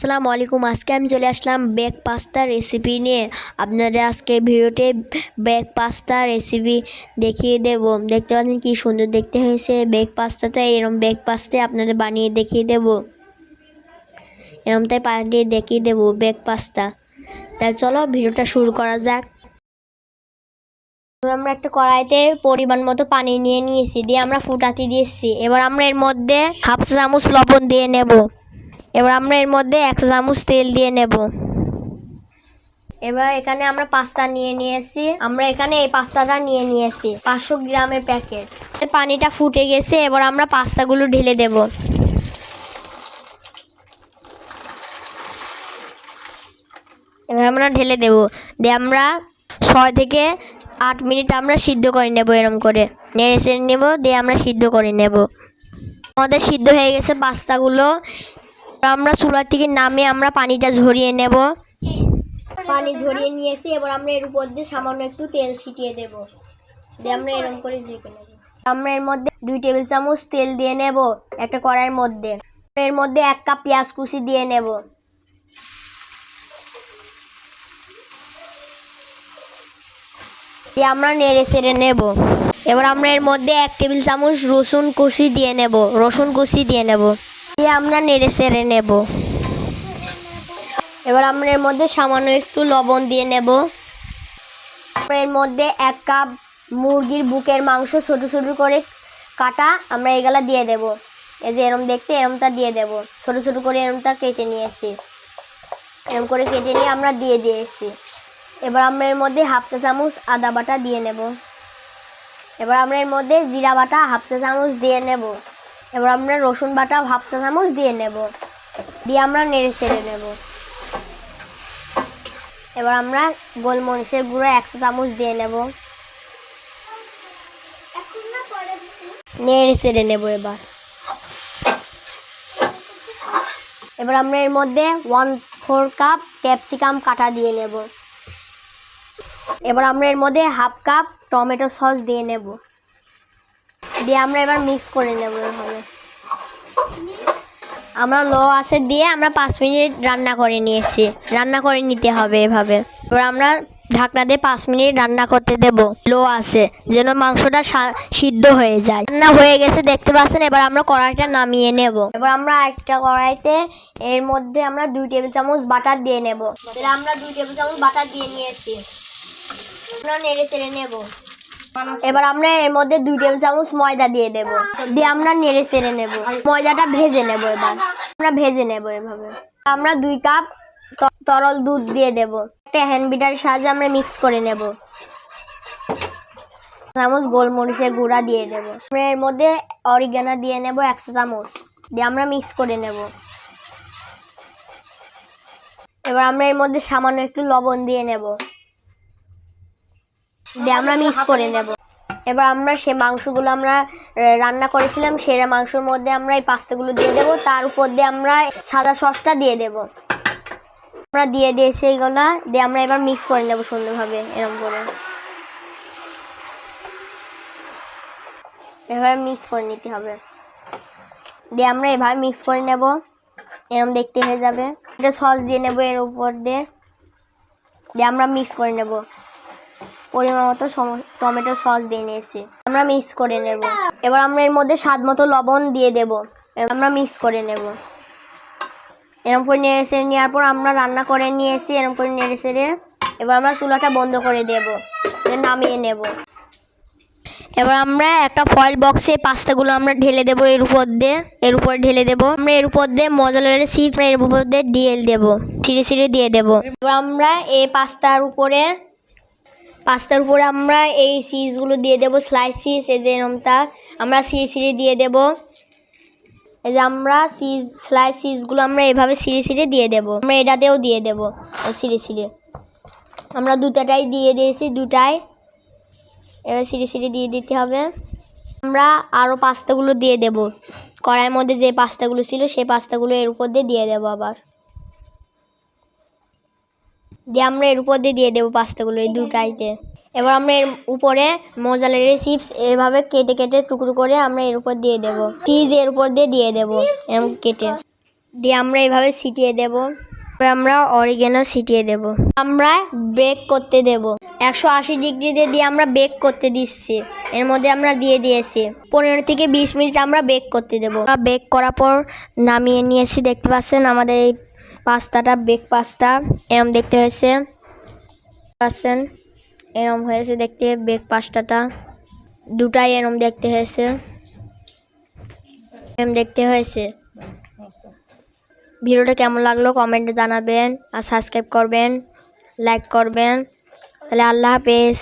আসসালামু আলাইকুম আজকে আমি চলে আসলাম বেক পাস্তা রেসিপি নিয়ে। আপনাদের আজকে ভিডিওতে বেক পাস্তা রেসিপি দেখিয়ে দেব। দেখতে পাচ্ছেন কি সুন্দর দেখতে হয়েছে। বেক পাস্তাটা এরম বেক পাস্তা আপনাদের বানিয়ে দেখিয়ে দেব। এরম তাই বানিয়ে দেখিয়ে দেব বেক পাস্তা। তাই চলো ভিডিওটা শুরু করা যাক। আমরা একটা কড়াইতে পরিমাণ মতো পানি নিয়ে নিয়েছি, দিয়ে আমরা ফুটাতে দিয়েছি। এবার আমরা এর মধ্যে হাফ চামচ লবণ দিয়ে নেব। এবার আমরা এর মধ্যে এক চামচ তেল দিয়ে নেব। এবার এখানে আমরা পাস্তা নিয়ে নিয়েছি। আমরা এখানে এই পাস্তাটা নিয়ে নিয়েছি, পাঁচশো গ্রামের প্যাকেট। পানিটা ফুটে গেছে, এবার আমরা পাস্তাগুলো ঢেলে দেব। এবার আমরা ঢেলে দেব। দিয়ে আমরা ছয় থেকে আট মিনিট আমরা সিদ্ধ করে নেব এরম করে। নেড়ে নেব, দিয়ে আমরা সিদ্ধ করে নেব। আমাদের সিদ্ধ হয়ে গেছে পাস্তাগুলো। আমরা চুলার থেকে নামে আমরা পানিটা ঝরিয়ে নেব। পানি ঝরিয়ে নিয়েছি এবার আমরা এর উপর দিয়ে সামান্য একটু তেল ছিটিয়ে দেব। দিয়ে আমরা এরকম করে ঝেঁকে নেব। আমরা এর মধ্যে দুই টেবিল চামচ তেল দিয়ে নেব একটা কড়াইয়ের মধ্যে। এর মধ্যে এক কাপ পেঁয়াজ কুচি দিয়ে নেব। দিয়ে আমরা নেড়ে চেড়ে নেব। এবার আমরা এর মধ্যে এক টেবিল চামচ রসুন কুচি দিয়ে নেব। রসুন কুচি দিয়ে নেব। দিয়ে আমরা নেড়ে চেড়ে নেব। এবার আমরা এর মধ্যে সামান্য একটু লবণ দিয়ে নেব। এর মধ্যে এক কাপ মুরগির বুকের মাংস ছোট ছোট করে কাটা আমরা এগুলা দিয়ে দেব। এই যে এরম দেখতে এরমটা দিয়ে দেব। ছোট ছোট করে এরমটা কেটে নিয়েছি। এরম করে কেটে নিয়ে আমরা দিয়ে দিয়েছি। এবার আমরা এর মধ্যে হাফ চা চামচ আদা বাটা দিয়ে নেব। এবার আমরা এর মধ্যে জিরা বাটা হাফ চা চামচ দিয়ে নেব। এবার আমরা রসুন বাটা চা চামচ দিয়ে নেব। দিয়ে আমরা নেড়ে চেড়ে নেব। এবার আমরা গোলমরিচের গুঁড়ো এক চা চামচ দিয়ে নেব। নেড়ে চেড়ে নেব এবার। এবার আমরা এর মধ্যে ওয়ান ফোর কাপ ক্যাপসিকাম কাটা দিয়ে নেব। এবার আমরা এর মধ্যে হাফ কাপ টমেটো সস দিয়ে নেব। দিয়ে আমরা এবার মিক্স করে নেব এভাবে আমরা লো আছে দিয়ে আমরা পাঁচ মিনিট রান্না করে নিয়েছি। রান্না করে নিতে হবে এভাবে। এবার আমরা ঢাকনা দিয়ে পাঁচ মিনিট রান্না করতে দেব। লো আছে, যেন মাংসটা সিদ্ধ হয়ে যায়। রান্না হয়ে গেছে, দেখতে পাচ্ছেন? এবার আমরা কড়াইটা নামিয়ে নেব। এবার আমরা একটা কড়াইতে এর মধ্যে আমরা দুই টেবিল চামচ বাটার দিয়ে নেব। আমরা দুই টেবিল চামচ বাটার দিয়ে নিয়েছি। আমরা নেড়ে চেড়ে নেব। এবার আমরা এর মধ্যে দুই টেবিল চামচ ময়দা দিয়ে দেব। দিয়ে আমরা নেড়ে চেড়ে নেব। ময়দাটা ভেজে নেব এবার। আমরা ভেজে নেব এভাবে। আমরা দুই কাপ তরল দুধ দিয়ে দেব। একটা হ্যান্ড বিটার সাহায্যে আমরা মিক্স করে নেব। চামচ গোলমরিচের গুঁড়া দিয়ে দেব। আমরা এর মধ্যে অরিগানা দিয়ে নেব একশো চামচ। দিয়ে আমরা মিক্স করে নেব। এবার আমরা এর মধ্যে সামান্য একটু লবণ দিয়ে নেব। দিয়ে আমরা মিক্স করে নেব। এবার আমরা সে মাংসগুলো আমরা রান্না করেছিলাম সেরা মাংসের মধ্যে আমরা এই পাস্তাগুলো দিয়ে দেব, তার উপর দিয়ে আমরা সাদা সসটা দিয়ে দেব। আমরা দিয়ে দিয়েছি এইগুলা দিয়ে আমরা এবার মিক্স করে নেব সুন্দরভাবে এরকম করে। এভাবে মিক্স করে নিতে হবে। দিয়ে আমরা এভাবে মিক্স করে নেব এরকম দেখতে হয়ে যাবে। এটা সস দিয়ে নেব এর উপর দিয়ে। দিয়ে আমরা মিক্স করে নেব। পরিমাণ মতো টমেটো সস দিয়ে নিয়েছি। আমরা মিক্স করে নেব। এবার আমরা এর মধ্যে স্বাদ মতো লবণ দিয়ে দেব। আমরা মিক্স করে নেব। এরকম করে নেড়ে চেড়ে নেওয়ার পর আমরা রান্না করে নিয়েছি এরকম করে নেড়ে চেড়ে এবার আমরা চুলাটা বন্ধ করে দেব। নামিয়ে নেব। এবার আমরা একটা ফয়েল বক্সে পাস্তাগুলো আমরা ঢেলে দেবো এর উপর দিয়ে। এর উপর ঢেলে দেবো। আমরা এর উপর দিয়ে মজালারে সিপ এর উপর দিয়ে দিয়ে দেবো। ছিঁড়ে ছিঁড়ে দিয়ে দেবো। এবার আমরা এই পাস্তার উপরে পাস্তার উপরে আমরা এই চিজগুলো দিয়ে দেবো স্লাইস চিজ এই যে এরমটা। আমরা সিঁড়ি সিঁড়ি দিয়ে দেব। এই যে আমরা সিজ স্লাইস চিজগুলো আমরা এভাবে সিঁড়ি সিঁড়ি দিয়ে দেবো। আমরা এটাতেও দিয়ে দেবো সিঁড়ি সিঁড়ি আমরা দুটাটাই দিয়ে দিয়েছি, দুটাই। এবার সিঁড়ি সিঁড়ি দিয়ে দিতে হবে। আমরা আরও পাস্তাগুলো দিয়ে দেব। কড়াইয়ের মধ্যে যে পাস্তাগুলো ছিল, সেই পাস্তাগুলো এর উপর দিয়ে দিয়ে দেবো আবার। দিয়ে আমরা এর উপর দিয়ে দিয়ে দেবো পাস্তাগুলো এই দুটাইতে এবার আমরা এর উপরে মোজালের চিপস এভাবে কেটে কেটে টুকরো করে আমরা এর উপর দিয়ে দেবো। চিজ এর উপর দিয়ে দিয়ে দেবো এরকম কেটে। দিয়ে আমরা এভাবে ছিটিয়ে দেব। আমরা অরিগেনো ছিটিয়ে দেব। আমরা ব্রেক করতে দেব। একশো আশি ডিগ্রিতে দিয়ে আমরা বেক করতে দিচ্ছি। এর মধ্যে আমরা দিয়ে দিয়েছি। পনেরো থেকে বিশ মিনিট আমরা বেক করতে দেবো। বেক করার পর নামিয়ে নিয়েছি, দেখতে পাচ্ছেন আমাদের এই পাস্তাটা বেক পাস্তা এরম দেখতে হয়েছে। পাচ্ছেন? এরম হয়েছে দেখতে বেক পাস্তাটা। দুটাই এরম দেখতে হয়েছে। এরম দেখতে হয়েছে। ভিডিওটা কেমন লাগল কমেন্টে জানাবেন আর সাবস্ক্রাইব করবেন লাইক করবেন। তাহলে আল্লাহ হাফেজ।